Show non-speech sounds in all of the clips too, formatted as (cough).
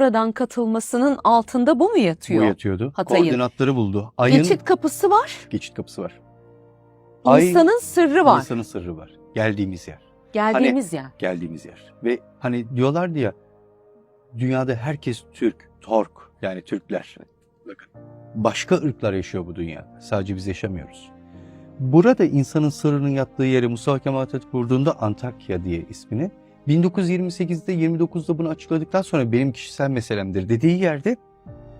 buradan katılmasının altında bu mu yatıyor? Bu yatıyordu. Hatay'ın. Koordinatları buldu. Ayın Geçit kapısı var, geçit kapısı var. Ay- insanın sırrı var. İnsanın sırrı var. Geldiğimiz yer. Geldiğimiz yer. Geldiğimiz yer. Ve hani diyorlardı ya dünyada herkes Türk, Tork yani Türkler. Bakın başka ırklar yaşıyor bu dünyada. Sadece biz yaşamıyoruz. Burada insanın sırrının yattığı yeri Mustafa Kemal Atatürk kurduğunda Antakya diye ismini 1928'de 29'da bunu açıkladıktan sonra benim kişisel meselemdir dediği yerde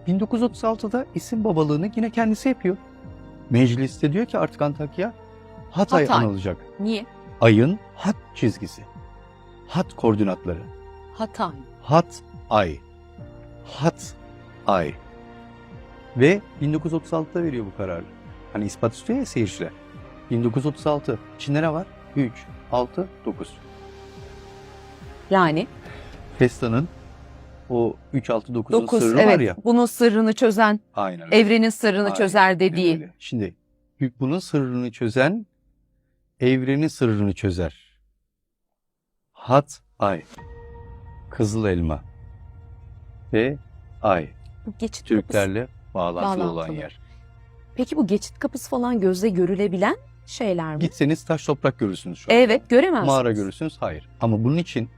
1936'da isim babalığını yine kendisi yapıyor. Mecliste diyor ki artık Antakya Hatay, Hatay. anılacak. Niye? Ayın hat çizgisi. Hat koordinatları. Hatay. Hat ay. Hat ay. Ve 1936'da veriyor bu kararı. Hani ispat istiyor ya seyirciler. 1936. İçinde ne var? 3, 6, 9. Yani Festa'nın o 3, 6, 9'un 9 sırrı evet var ya. bunun sırrını çözen, Aynen öyle. evrenin sırrını Aynen çözer dediği. öyle. Şimdi bunun sırrını çözen evrenin sırrını çözer. Hat ay. Kızıl elma. Ve ay. Bu geçit kapısı. Türklerle bağlantılı, olan Bağlantılı. yer. Peki bu geçit kapısı falan gözle görülebilen şeyler mi? Gitseniz taş toprak görürsünüz şu an. Evet göremezsiniz. Mağara görürsünüz. Hayır. Ama bunun için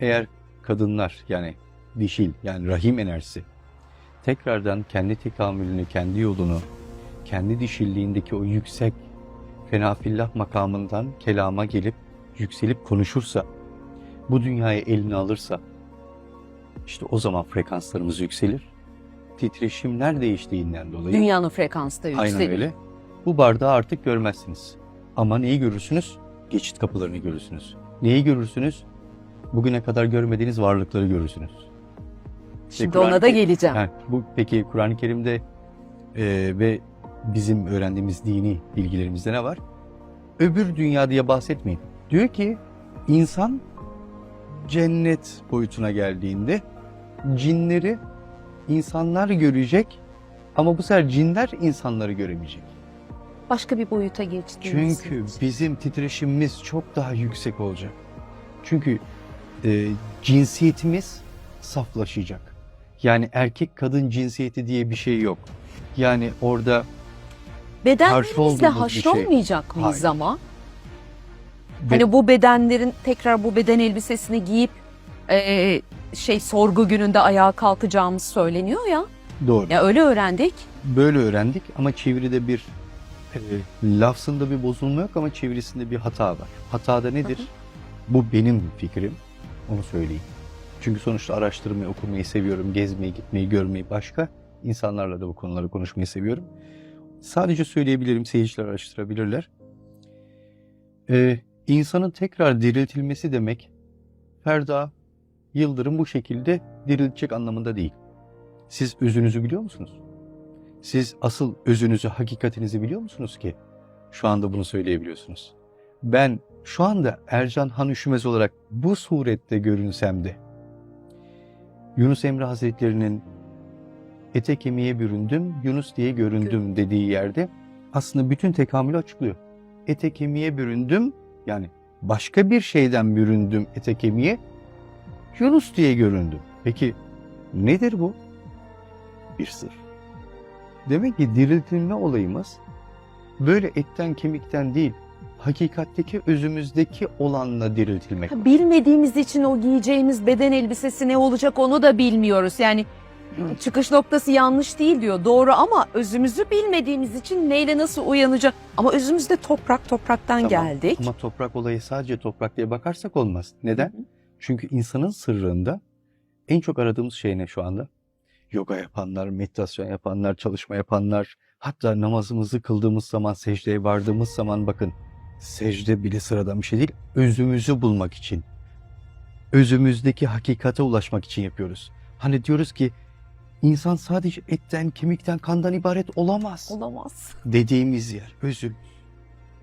eğer kadınlar yani dişil yani rahim enerjisi tekrardan kendi tekamülünü, kendi yolunu, kendi dişilliğindeki o yüksek fenafillah makamından kelama gelip yükselip konuşursa, bu dünyayı eline alırsa işte o zaman frekanslarımız yükselir. Titreşimler değiştiğinden dolayı Dünyanın frekansı da yükselir. Aynen öyle. Bu bardağı artık görmezsiniz. Ama neyi görürsünüz? Geçit kapılarını görürsünüz. Neyi görürsünüz? Bugüne kadar görmediğiniz varlıkları görürsünüz. Şimdi Kur'an-ı ona da geleceğim. Ha, bu peki Kur'an-ı Kerim'de e, ve bizim öğrendiğimiz dini bilgilerimizde ne var? Öbür dünya diye bahsetmeyin. Diyor ki insan cennet boyutuna geldiğinde cinleri insanlar görecek ama bu sefer cinler insanları göremeyecek. Başka bir boyuta geçtiğimiz Çünkü bizim titreşimimiz çok daha yüksek olacak. Çünkü e, cinsiyetimiz saflaşacak. Yani erkek kadın cinsiyeti diye bir şey yok. Yani orada bedenlerimizle haşrolmayacak şey. mıyız Hayır. ama? Be- Hani bu bedenlerin tekrar bu beden elbisesini giyip e, şey sorgu gününde ayağa kalkacağımız söyleniyor ya. doğru. Ya öyle öğrendik. Böyle öğrendik ama çeviride bir e, lafzında bir bozulma yok ama çevirisinde bir hata var. Hata da nedir? Hı hı. Bu benim fikrim. Onu söyleyeyim. Çünkü sonuçta araştırmayı, okumayı seviyorum. Gezmeyi, gitmeyi, görmeyi başka. insanlarla da bu konuları konuşmayı seviyorum. Sadece söyleyebilirim, seyirciler araştırabilirler. Ee, insanın tekrar diriltilmesi demek Ferda Yıldırım bu şekilde diriltecek anlamında değil. Siz özünüzü biliyor musunuz? Siz asıl özünüzü, hakikatinizi biliyor musunuz ki? Şu anda bunu söyleyebiliyorsunuz. Ben şu anda Ercan Han Üşümez olarak bu surette görünsem de Yunus Emre Hazretleri'nin ete kemiğe büründüm, Yunus diye göründüm dediği yerde aslında bütün tekamülü açıklıyor. Ete kemiğe büründüm yani başka bir şeyden büründüm ete kemiğe Yunus diye göründüm. Peki nedir bu? Bir sır. Demek ki diriltilme olayımız böyle etten kemikten değil, hakikatteki özümüzdeki olanla diriltilmek. Ha, Bilmediğimiz için o giyeceğimiz beden elbisesi ne olacak onu da bilmiyoruz. Yani çıkış noktası yanlış değil diyor. Doğru ama özümüzü bilmediğimiz için neyle nasıl uyanacak? Ama özümüzde toprak, topraktan Tamam, geldik. Ama toprak olayı sadece toprak diye bakarsak olmaz. Neden? Çünkü insanın sırrında en çok aradığımız şey ne şu anda? Yoga yapanlar, meditasyon yapanlar, çalışma yapanlar, hatta namazımızı kıldığımız zaman, secdeye vardığımız zaman bakın secde bile sıradan bir şey değil. Özümüzü bulmak için, özümüzdeki hakikate ulaşmak için yapıyoruz. Hani diyoruz ki insan sadece etten, kemikten, kandan ibaret olamaz Olamaz. dediğimiz yer özüm.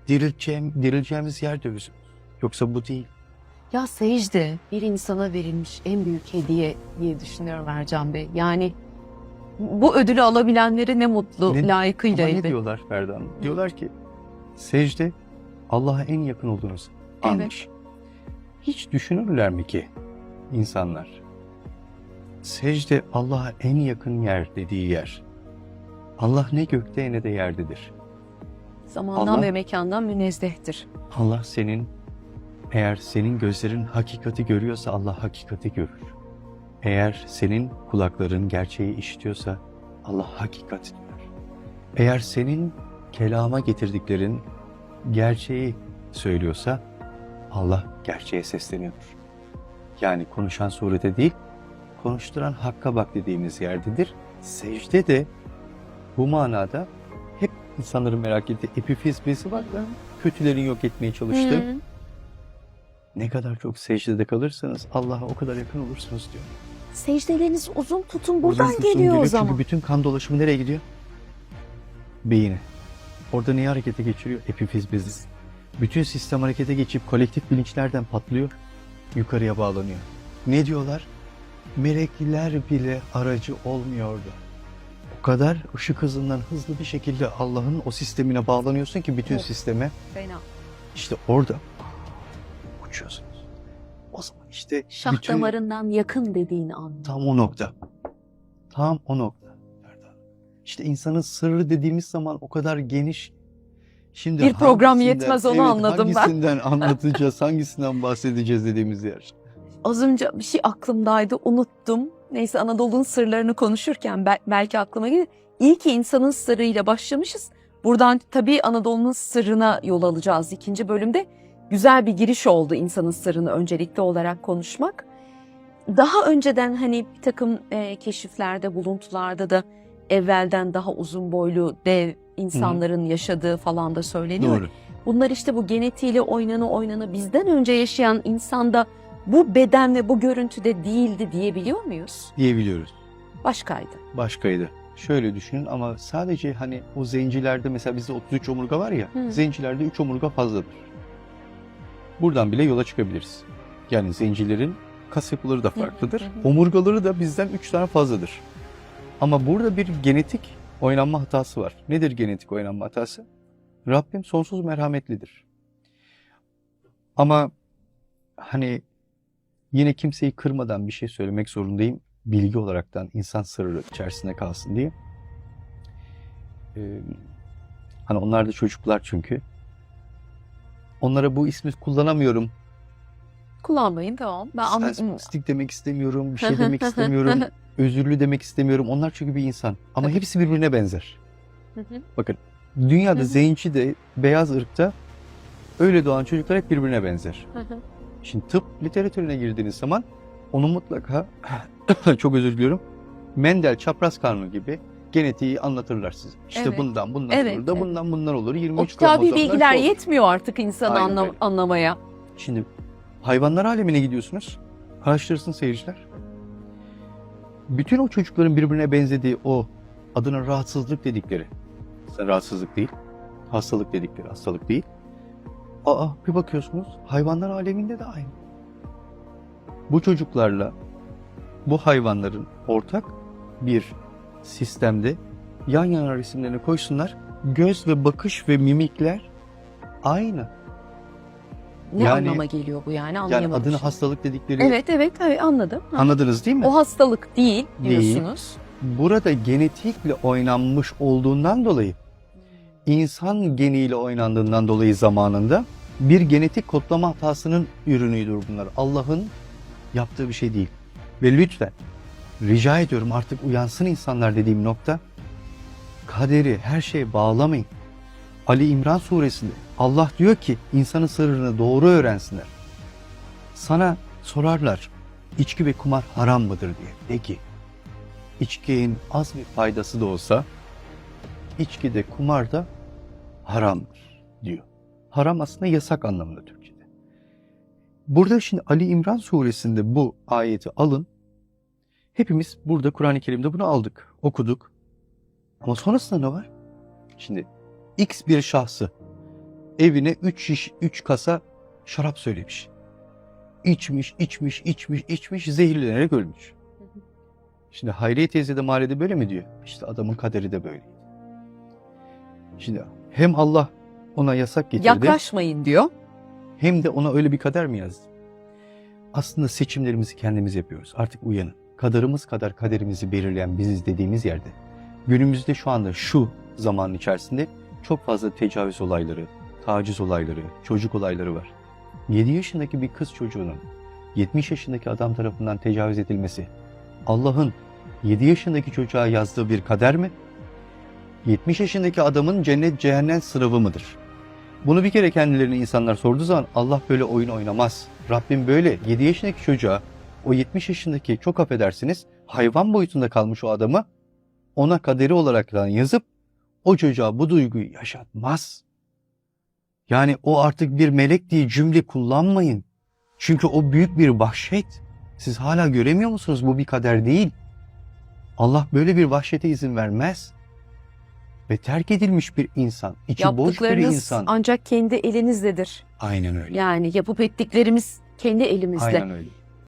Dirileceğim, dirileceğimiz yer de özüm. Yoksa bu değil. Ya secde bir insana verilmiş en büyük hediye diye düşünüyorum Ercan Bey. Yani bu ödülü alabilenlere ne mutlu Ne- layıkıyla Ama ne elbet. diyorlar Ferda Hanım? Diyorlar ki secde Allah'a en yakın olduğunuz anmış. Hiç düşünürler mi ki insanlar secde Allah'a en yakın yer dediği yer. Allah ne gökte ne de yerdedir. Zamandan Allah- ve mekandan münezzehtir. Allah senin eğer senin gözlerin hakikati görüyorsa Allah hakikati görür. Eğer senin kulakların gerçeği işitiyorsa Allah hakikati duyar. Eğer senin kelama getirdiklerin gerçeği söylüyorsa Allah gerçeğe sesleniyor. Yani konuşan surete değil, konuşturan hakka bak dediğimiz yerdedir. Secde de bu manada hep insanların merak ettiği epifiz bezi var ya, kötülerin yok etmeye çalıştığı. Hı. Ne kadar çok secdede kalırsanız Allah'a o kadar yakın olursunuz diyor. Secdeleriniz uzun tutun buradan Uzun tutsun geliyor o zaman. Çünkü bütün kan dolaşımı nereye gidiyor? Beyine. Orada neyi harekete geçiriyor? Epifiz bezi. Bütün sistem harekete geçip kolektif bilinçlerden patlıyor. Yukarıya bağlanıyor. Ne diyorlar? Melekler bile aracı olmuyordu. O kadar ışık hızından hızlı bir şekilde Allah'ın o sistemine bağlanıyorsun ki bütün Evet. sisteme Fena. işte orada uçuyorsunuz. O zaman işte Şah bütün- damarından yakın dediğini anlıyor. Tam o nokta. Tam o nokta. İşte insanın sırrı dediğimiz zaman o kadar geniş. Şimdi Bir program hangisinden- yetmez, onu evet, anladım ben. Hangisinden (laughs) anlatacağız, hangisinden bahsedeceğiz dediğimiz yer. Az önce bir şey aklımdaydı unuttum. Neyse Anadolu'nun sırlarını konuşurken bel- belki aklıma gelir. İyi ki insanın sırrıyla başlamışız. Buradan tabii Anadolu'nun sırrına yol alacağız ikinci bölümde. Güzel bir giriş oldu insanın sırrını öncelikli olarak konuşmak. Daha önceden hani bir takım e, keşiflerde, buluntularda da evvelden daha uzun boylu dev insanların yaşadığı falan da söyleniyor. Doğru. Bunlar işte bu genetiğiyle oynana oynana bizden önce yaşayan insanda bu beden ve bu görüntüde değildi diyebiliyor muyuz? Diyebiliyoruz. Başkaydı. Başkaydı. Şöyle düşünün ama sadece hani o zencilerde mesela bizde 33 omurga var ya, Hı. zencilerde 3 omurga fazladır. Buradan bile yola çıkabiliriz. Yani zencilerin kas yapıları da farklıdır. hı hı. Omurgaları da bizden 3 tane fazladır. Ama burada bir genetik oynanma hatası var. Nedir genetik oynanma hatası? Rabbim sonsuz merhametlidir. Ama hani yine kimseyi kırmadan bir şey söylemek zorundayım. Bilgi olaraktan insan sırrı içerisinde kalsın diye. Ee, hani onlar da çocuklar çünkü. Onlara bu ismi kullanamıyorum. Kullanmayın tamam. Ben anladım. Demek istemiyorum, bir şey (laughs) demek istemiyorum, (laughs) özürlü demek istemiyorum. Onlar çünkü bir insan. Ama Tabii. hepsi birbirine benzer. Hı hı. Bakın dünyada Hı hı. zenci de beyaz ırkta öyle doğan çocuklar hep birbirine benzer. Hı hı. Şimdi tıp literatürüne girdiğiniz zaman onu mutlaka (coughs) çok özür diliyorum. Mendel çapraz kanunu gibi genetiği anlatırlar size. İşte Evet. bundan bundan Evet, olur da evet. bundan bundan olur. 23 O kitabi bilgiler olur. yetmiyor artık insanı Aynen anlam- öyle. anlamaya. Şimdi hayvanlar alemine gidiyorsunuz. Araştırsın seyirciler. Bütün o çocukların birbirine benzediği o adına rahatsızlık dedikleri. Rahatsızlık değil. Hastalık dedikleri hastalık değil. Aa bir bakıyorsunuz hayvanlar aleminde de aynı. Bu çocuklarla bu hayvanların ortak bir sistemde yan yana resimlerini koysunlar. Göz ve bakış ve mimikler aynı. Ne Yani- anlama geliyor bu yani Yani anlayamadım. adını şimdi. hastalık dedikleri Evet evet evet anladım. Ha. anladınız değil mi? O hastalık değil Değil. diyorsunuz. Burada genetikle oynanmış olduğundan dolayı insan geniyle oynandığından dolayı zamanında bir genetik kodlama hatasının ürünüydür bunlar. Allah'ın yaptığı bir şey değil. Ve lütfen rica ediyorum artık uyansın insanlar dediğim nokta kaderi her şeye bağlamayın. Ali İmran suresinde Allah diyor ki insanın sırrını doğru öğrensinler. Sana sorarlar içki ve kumar haram mıdır diye. De ki içkinin az bir faydası da olsa içki de kumar da haramdır diyor. Haram aslında yasak anlamında Türkçe'de. Burada şimdi Ali İmran suresinde bu ayeti alın. Hepimiz burada Kur'an-ı Kerim'de bunu aldık, okuduk. Ama sonrasında ne var? Şimdi X bir şahsı evine 3 şiş, 3 kasa şarap söylemiş. İçmiş, içmiş, içmiş, içmiş, zehirlenerek ölmüş. Şimdi Hayriye teyze de mahallede böyle mi diyor? İşte adamın kaderi de böyle. Şimdi hem Allah ona yasak getirdi Yaklaşmayın diyor. hem de ona öyle bir kader mi yazdı? Aslında seçimlerimizi kendimiz yapıyoruz. Artık uyanın. kadarımız kadar kaderimizi belirleyen biziz dediğimiz yerde günümüzde şu anda şu zamanın içerisinde çok fazla tecavüz olayları, taciz olayları, çocuk olayları var. 7 yaşındaki bir kız çocuğunun 70 yaşındaki adam tarafından tecavüz edilmesi Allah'ın 7 yaşındaki çocuğa yazdığı bir kader mi? 70 yaşındaki adamın cennet cehennem sınavı mıdır? Bunu bir kere kendilerine insanlar sorduğu zaman Allah böyle oyun oynamaz. Rabbim böyle 7 yaşındaki çocuğa o 70 yaşındaki çok affedersiniz hayvan boyutunda kalmış o adamı ona kaderi olaraktan yazıp o çocuğa bu duyguyu yaşatmaz. Yani o artık bir melek diye cümle kullanmayın. Çünkü o büyük bir vahşet. Siz hala göremiyor musunuz? Bu bir kader değil. Allah böyle bir vahşete izin vermez. Ve terk edilmiş bir insan, içi boş bir insan. ancak kendi elinizdedir. Aynen öyle. Yani yapıp ettiklerimiz kendi elimizde. Aynen öyle.